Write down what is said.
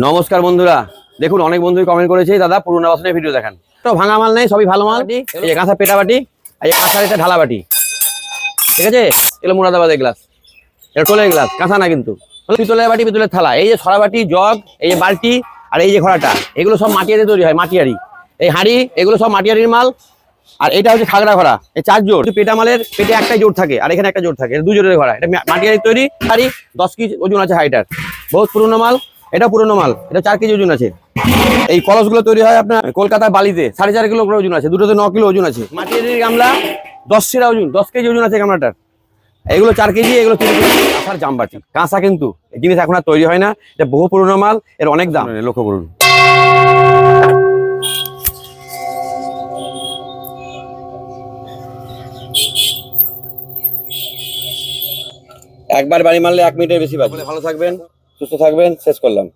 নমস্কার বন্ধুরা। দেখুন অনেক বন্ধুই কমেন্ট করেছে দাদা পুরোনো বাসনের ভিডিও দেখান। তো ভাঙা মাল নেই সবই ভালো মাল। এই যে কাঁচা পেটা বাটি আর এই কাঁচার এটা ঢালা বাটি। ঠিক আছে? এগুলো মুরাদাবাদের গ্লাস এটা টোলের গ্লাস কাঁচা না কিন্তু। পিতলের বাটি পিতলের থালা। এই যে সরা বাটি জগ এই যে বালতি আর এই যে ঘোড়াটা এগুলো সব মাটিয়ারি তৈরি হয় মাটিয়ারি। এই হাঁড়ি এগুলো সব মাটিয়ারির মাল। আর এটা হচ্ছে খাগড়া ঘোড়া এই চার জোর পেটা মালের পেটে একটা জোর থাকে আর এখানে একটা জোর থাকে। এটা দু জোরের ঘোড়া। এটা মাটিয়ারি তৈরি হাঁড়ি দশ কেজি ওজন আছে হাইটার। বহুত পুরোনো মাল। এটা পুরনো মাল এটা চার কেজি ওজন আছে। এই কলসগুলো তৈরি হয় আপনার কলকাতার বালিতে সাড়ে চার কিলো করে ওজন আছে দুটোতে ন কিলো ওজন আছে। মাটিয়ারির গামলা দশ সেরা ওজন দশ কেজি ওজন আছে গামলাটার। এগুলো চার কেজি এগুলো তিন কেজি। কাঁচার জামবাটি কাঁচা কিন্তু। এই জিনিস এখন আর তৈরি হয় না এটা বহু পুরনো মাল এর অনেক দাম। লক্ষ্য করুন। একবার বাড়ি মারলে এক মিনিটের বেশি বাজবে ভালো থাকবেন। সুস্থ থাকবেন শেষ করলাম।